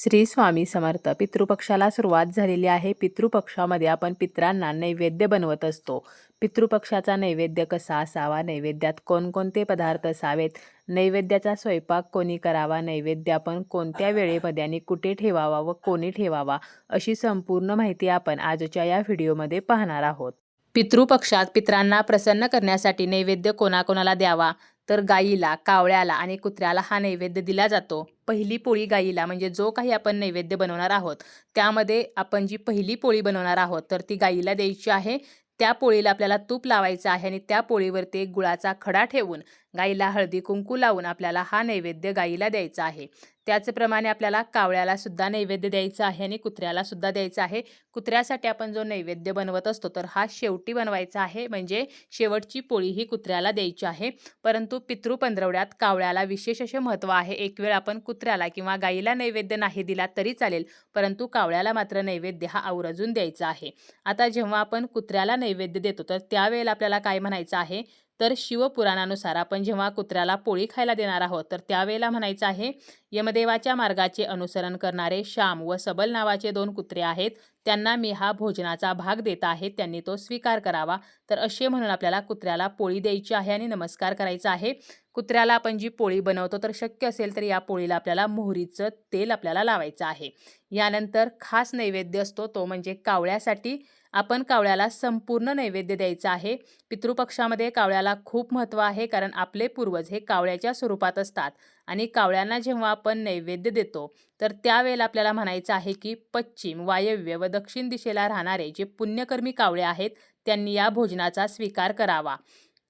श्री स्वामी समर्थ. पितृपक्षाला सुरुवात झालेली आहे. पितृपक्षामध्ये आपण पित्रांना नैवेद्य बनवत असतो. पितृपक्षाचा नैवेद्य कसा असावा? नैवेद्यात कोणकोणते पदार्थ असावेत? नैवेद्याचा स्वयंपाक कोणी करावा? नैवेद्य आपण कोणत्या वेळेमध्ये आणि कुठे ठेवावा व कोणी ठेवावा? अशी संपूर्ण माहिती आपण आजच्या या व्हिडिओमध्ये पाहणार आहोत. पितृपक्षात पित्रांना प्रसन्न करण्यासाठी नैवेद्य कोणाकोणाला द्यावा? तर गाईला कावळ्याला आणि कुत्र्याला हा नैवेद्य दिला जातो. पहिली पोळी गाईला म्हणजे जो काही आपण नैवेद्य बनवणार आहोत त्यामध्ये आपण जी पहिली पोळी बनवणार आहोत तर ती गाईला द्यायची आहे. त्या पोळीला आपल्याला तूप लावायचं आहे आणि त्या पोळीवरती एक गुळाचा खडा ठेवून गाईला हळदी कुंकू लावून आपल्याला हा नैवेद्य गाईला द्यायचा आहे. त्याचप्रमाणे आपल्याला कावळ्याला सुद्धा नैवेद्य द्यायचा आहे आणि कुत्र्याला सुद्धा द्यायचा आहे. कुत्र्यासाठी आपण जो नैवेद्य बनवत असतो तर हा शेवटी बनवायचा आहे. म्हणजे शेवटची पोळी ही कुत्र्याला द्यायची आहे. परंतु पितृ पंधरवड्यात कावळ्याला विशेष असे महत्त्व आहे. एक वेळ आपण कुत्र्याला किंवा गाईला नैवेद्य नाही दिला तरी चालेल परंतु कावळ्याला मात्र नैवेद्य हा आवर्जून द्यायचा आहे. आता जेव्हा आपण कुत्र्याला नैवेद्य देतो तर त्यावेळेला आपल्याला काय म्हणायचं आहे? तर शिवपुराणानुसार आपण जेव्हा कुत्र्याला पोळी खायला देणार आहोत तर त्यावेळेला म्हणायचं आहे यमदेवाच्या मार्गाचे अनुसरण करणारे श्याम व सबल नावाचे दोन कुत्रे आहेत त्यांना मी हा भोजनाचा भाग देत आहे त्यांनी तो स्वीकार करावा. तर असे म्हणून आपल्याला कुत्र्याला पोळी द्यायची आहे आणि नमस्कार करायचा आहे. कुत्र्याला आपण जी पोळी बनवतो तर शक्य असेल तर या पोळीला आपल्याला मोहरीचं तेल आपल्याला लावायचं आहे. यानंतर खास नैवेद्य असतो तो म्हणजे कावळ्यासाठी आपण कावळ्याला संपूर्ण नैवेद्य द्यायचा आहे. पितृपक्षामध्ये कावळ्याला खूप महत्त्व आहे कारण आपले पूर्वज हे कावळ्याच्या स्वरूपात असतात आणि कावळ्यांना जेव्हा आपण नैवेद्य देतो तर त्यावेळेला आपल्याला म्हणायचं आहे की पश्चिम वायव्य व दक्षिण दिशेला राहणारे जे पुण्यकर्मी कावळे आहेत त्यांनी या भोजनाचा स्वीकार करावा.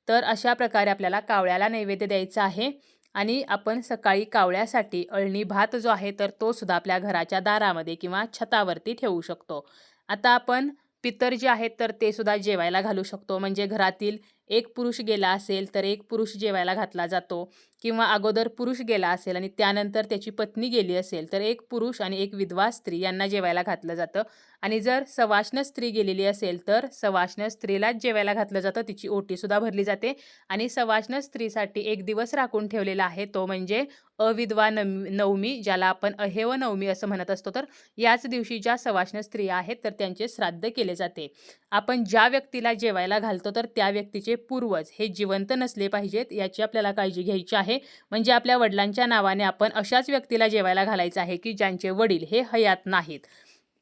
तर अशा प्रकारे आपल्याला कावळ्याला नैवेद्य द्यायचा आहे आणि आपण सकाळी कावळ्यासाठी अळणी भात जो आहे तर तो सुद्धा आपल्या घराच्या दारामध्ये किंवा छतावरती ठेवू शकतो. आता आपण पितर जे आहेत तर ते सुद्धा जेवायला घालू शकतो. म्हणजे घरातील एक पुरुष गेला असेल तर एक पुरुष जेवायला घातला जातो. किंवा अगोदर पुरुष गेला असेल आणि त्यानंतर त्याची पत्नी गेली असेल तर एक पुरुष आणि एक विधवा स्त्री यांना जेवायला घातलं जातं. आणि जर सवाष्ण स्त्री गेलेली असेल तर सवाष्ण स्त्रीलाच जेवायला घातलं जातं. तिची ओटीसुद्धा भरली जाते. आणि सवाष्ण स्त्रीसाठी एक दिवस राखून ठेवलेला आहे तो म्हणजे अविधवा नवमी नवमी ज्याला आपण अहेव नवमी असं म्हणत असतो. तर याच दिवशी ज्या सवाष्ण स्त्रिया आहेत तर त्यांचे श्राद्ध केले जाते. आपण ज्या व्यक्तीला जेवायला घालतो तर त्या व्यक्तीचे पूर्वज हे जिवंत नसले पाहिजेत याची आपल्याला काळजी घ्यायची आहे. म्हणजे आपल्या वडिलांच्या नावाने आपण अशाच व्यक्तीला जेवायला घालायचं आहे की ज्यांचे वडील हे हयात नाहीत.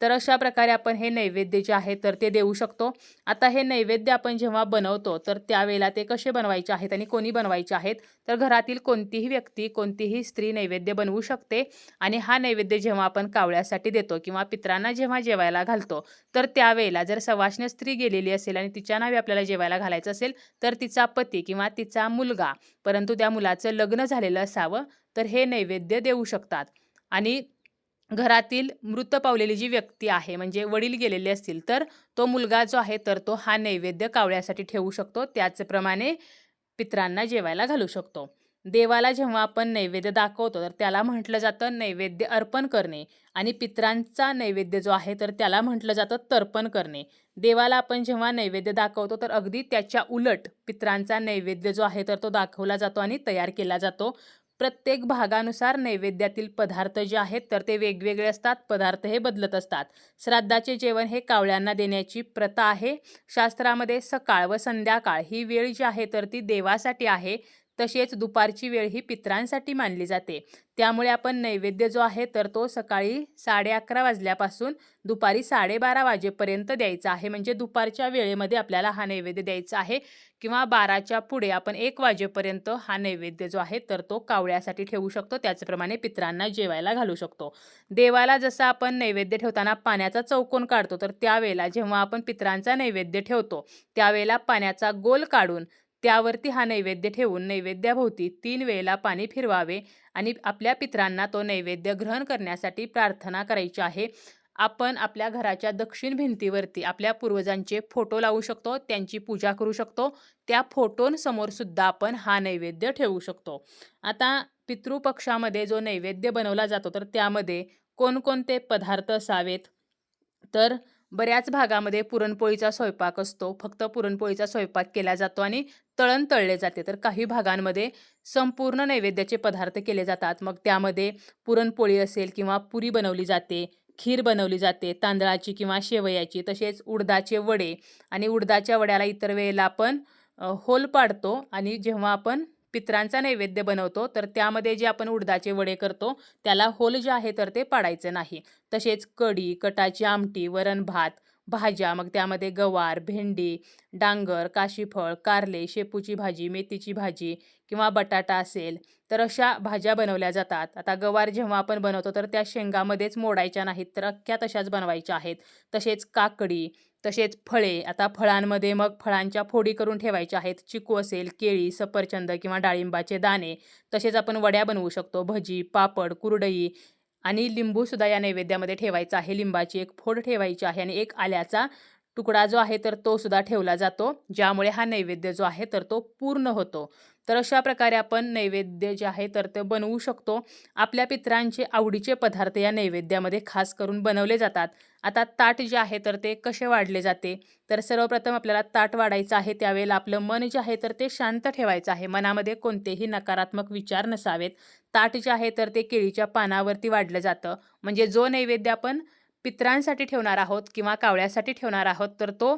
तर अशा प्रकारे आपण हे नैवेद्य जे आहे तर ते देऊ शकतो. आता हे नैवेद्य आपण जेव्हा बनवतो तर त्यावेळेला ते कसे बनवायचे आहेत आणि कोणी बनवायचे आहेत तर घरातील कोणतीही व्यक्ती कोणतीही स्त्री नैवेद्य बनवू शकते. आणि हा नैवेद्य जेव्हा आपण कावळ्यासाठी देतो किंवा पित्रांना जेव्हा जेवायला घालतो तर त्यावेळेला जर सवाष्ण स्त्री गेलेली असेल आणि तिच्या नावे आपल्याला जेवायला घालायचं असेल तर तिचा पती किंवा तिचा मुलगा परंतु त्या मुलाचं लग्न झालेलं असावं तर हे नैवेद्य देऊ शकतात. आणि घरातील मृत पावलेली जी व्यक्ती आहे म्हणजे वडील गेलेले असतील तर तो मुलगा जो आहे तर तो हा नैवेद्य कावळ्यासाठी ठेवू शकतो. त्याचप्रमाणे पित्रांना जेवायला घालू शकतो. देवाला जेव्हा आपण नैवेद्य दाखवतो तर त्याला म्हटलं जातं नैवेद्य अर्पण करणे आणि पित्रांचा नैवेद्य जो आहे तर त्याला म्हटलं जातं तर्पण करणे. देवाला आपण जेव्हा नैवेद्य दाखवतो तर अगदी त्याच्या उलट पित्रांचा नैवेद्य जो आहे तर तो दाखवला जातो आणि तयार केला जातो. प्रत्येक भागानुसार नैवेद्यातील पदार्थ जे आहेत तर ते वेगवेगळे असतात पदार्थ हे बदलत असतात. श्राद्धाचे जेवण हे कावळ्यांना देण्याची प्रथा आहे. शास्त्रामध्ये सकाळ व संध्याकाळ ही वेळ जी आहे तर ती देवासाठी आहे. तसेच दुपारची वेळ ही पित्रांसाठी मानली जाते. त्यामुळे आपण नैवेद्य जो आहे तर तो सकाळी साडे अकरा वाजल्यापासून दुपारी साडेबारा वाजेपर्यंत द्यायचा आहे. म्हणजे दुपारच्या वेळेमध्ये आपल्याला हा नैवेद्य द्यायचा आहे किंवा बाराच्या पुढे आपण एक वाजेपर्यंत हा नैवेद्य जो आहे तर तो कावळ्यासाठी ठेवू शकतो. त्याचप्रमाणे पित्रांना जेवायला घालू शकतो. देवाला जसं आपण नैवेद्य ठेवताना पाण्याचा चौकोन काढतो तर त्यावेळेला जेव्हा आपण पित्रांचा नैवेद्य ठेवतो त्यावेळेला पाण्याचा गोल काढून त्यावरती हा नैवेद्य ठेवून नैवेद्याभोवती तीन वेळेला पाणी फिरवावे आणि आपल्या पित्रांना तो नैवेद्य ग्रहण करण्यासाठी प्रार्थना करायची आहे. आपण आपल्या घराच्या दक्षिण भिंतीवरती आपल्या पूर्वजांचे फोटो लावू शकतो त्यांची पूजा करू शकतो त्या फोटोंसमोर सुद्धा आपण हा नैवेद्य ठेवू शकतो. आता पितृपक्षामध्ये जो नैवेद्य बनवला जातो तर त्यामध्ये कोणकोणते पदार्थ असावेत? तर बऱ्याच भागामध्ये पुरणपोळीचा स्वयंपाक असतो. फक्त पुरणपोळीचा स्वयंपाक केला जातो आणि तळण तळले जाते. तर काही भागांमध्ये संपूर्ण नैवेद्याचे पदार्थ केले जातात. मग त्यामध्ये पुरणपोळी असेल किंवा पुरी बनवली जाते खीर बनवली जाते तांदळाची किंवा शेवयाची तसेच उडदाचे वडे. आणि उडदाच्या वड्याला इतर वेळेला आपण होल पाडतो आणि जेव्हा आपण पित्रांचा नैवेद्य बनवतो तर त्यामध्ये जे आपण उडदाचे वडे करतो त्याला होल जे आहे तर ते पाडायचं नाही. तसेच कढी कटाची आमटी वरण भात भाज्या मग त्यामध्ये गवार भेंडी डांगर काशीफळ कारले शेपूची भाजी मेथीची भाजी किंवा बटाटा असेल तर अशा भाज्या बनवल्या जातात. आता गवार जेव्हा आपण बनवतो तर त्या शेंगामध्येच मोडायच्या नाहीत तर अख्ख्या तशाच बनवायच्या आहेत. तसेच काकडी तसेच फळे. आता फळांमध्ये मग फळांच्या फोडी करून ठेवायच्या आहेत. चिकू असेल केळी सफरचंद किंवा डाळिंबाचे दाणे. तसेच आपण वड्या बनवू शकतो. भजी पापड कुरडई आणि लिंबूसुद्धा या नैवेद्यामध्ये ठेवायचा आहे. लिंबाची एक फोड ठेवायची आहे आणि एक आल्याचा तुकडा जो आहे तर तो सुद्धा ठेवला जातो. ज्यामुळे हा नैवेद्य जो आहे तर तो पूर्ण होतो. तर अशा प्रकारे आपण नैवेद्य जे आहे तर ते बनवू शकतो. आपल्या पित्रांचे आवडीचे पदार्थ या नैवेद्यामध्ये खास करून बनवले जातात. आता ताट जे आहे तर ते कसे वाढले जाते? तर सर्वप्रथम आपल्याला ताट वाढायचं आहे त्यावेळेला आपलं मन जे आहे तर ते शांत ठेवायचं आहे. मनामध्ये कोणतेही नकारात्मक विचार नसावेत. ताट जे आहे तर ते केळीच्या पानावरती वाढलं जातं. म्हणजे जो नैवेद्य आपण पित्रांसाठी ठेवणार आहोत किंवा कावळ्यासाठी ठेवणार आहोत तर तो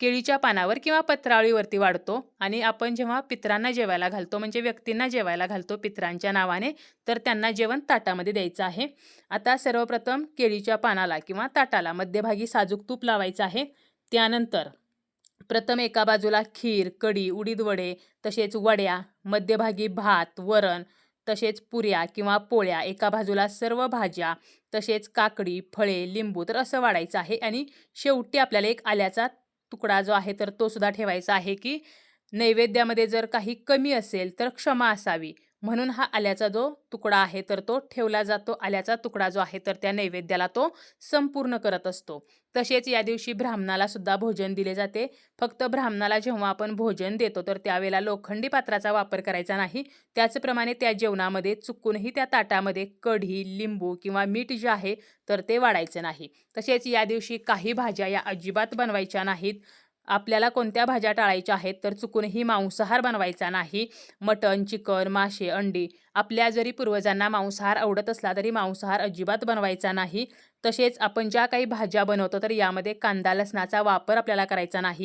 केळीच्या पानावर किंवा पत्रावळीवरती वाढतो आणि आपण जेव्हा पित्रांना जेवायला घालतो म्हणजे व्यक्तींना जेवायला घालतो पित्रांच्या नावाने तर त्यांना जेवण ताटामध्ये द्यायचं आहे. आता सर्वप्रथम केळीच्या पानाला किंवा ताटाला मध्यभागी साजूक तूप लावायचं आहे. त्यानंतर प्रथम एका बाजूला खीर कढी उडीद वडे तसेच वड्या मध्यभागी भात वरण तसेच पुऱ्या किंवा पोळ्या एका बाजूला सर्व भाज्या तसेच काकडी फळे लिंबू तर असं वाढायचं आहे. आणि शेवटी आपल्याला एक आल्याचा तुकडा जो आहे तर तो सुद्धा ठेवायचा आहे की नैवेद्यामध्ये जर काही कमी असेल तर क्षमा असावी. म्हणून हा आल्याचा जो तुकडा आहे तर तो ठेवला जातो. आल्याचा तुकडा जो आहे तर त्या नैवेद्याला तो संपूर्ण करत असतो. तसेच या दिवशी ब्राह्मणाला सुद्धा भोजन दिले जाते. फक्त ब्राह्मणाला जेव्हा आपण भोजन देतो तर त्यावेळेला लोखंडी पात्राचा वापर करायचा नाही. त्याचप्रमाणे त्या जेवणामध्ये चुकूनही त्या ताटामध्ये कढी लिंबू किंवा मीठ जे आहे तर ते वाढायचं नाही. तसेच या दिवशी काही भाज्या या अजिबात बनवायच्या नाहीत. आपल्याला कोणत्या भाज्या टाळायच्या आहेत? तर चुकूनही मांसाहार बनवायचा नाही. मटण चिकन मासे अंडी. आपल्या जरी पूर्वजांना मांसाहार आवडत असला तरी मांसाहार अजिबात बनवायचा नाही. तसेच आपण ज्या काही भाज्या बनवतो तर यामध्ये कांदा लसणाचा वापर आपल्याला करायचा नाही.